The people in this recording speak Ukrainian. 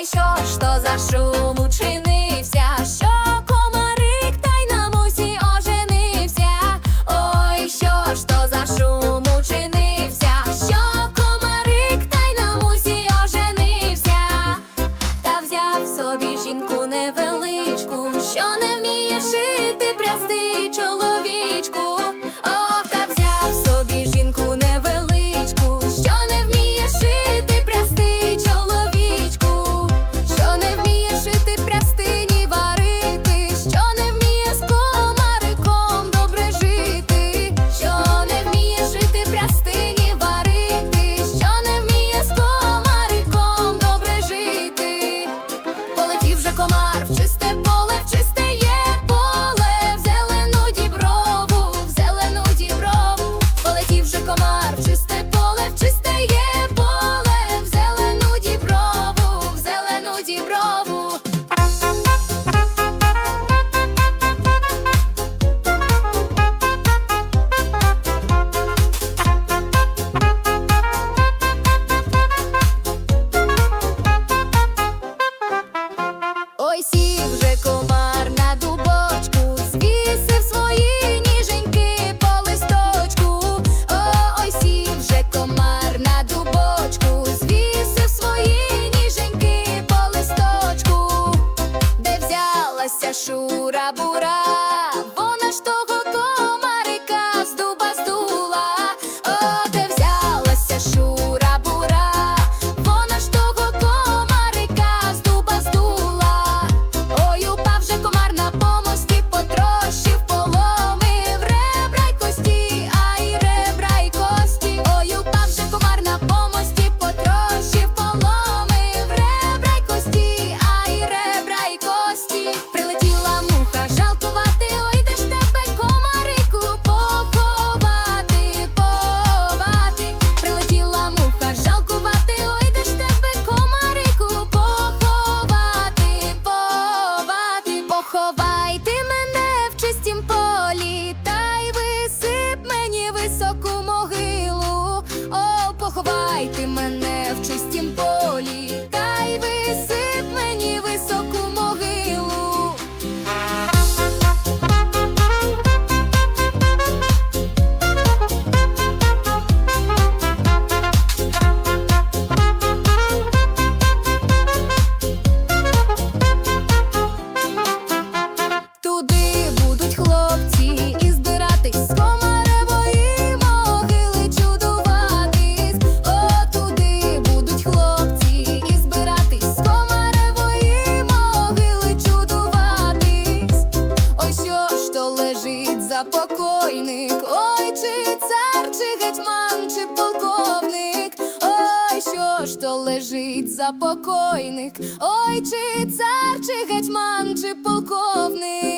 Ой, що ж то за шум учинився, що комарик та й на мусі оженився, ой, що ж то за шум учинився, що комарик та й на мусі оженився, та взяв собі жінку невеличку, що не вміє шити прясти чоловік. Шура-бура. como я покойник, ой, чи цар, чи гетьман, чи полковник, ой, що ж то лежить за покойник, ой, чи цар, чи гетьман, чи полковник.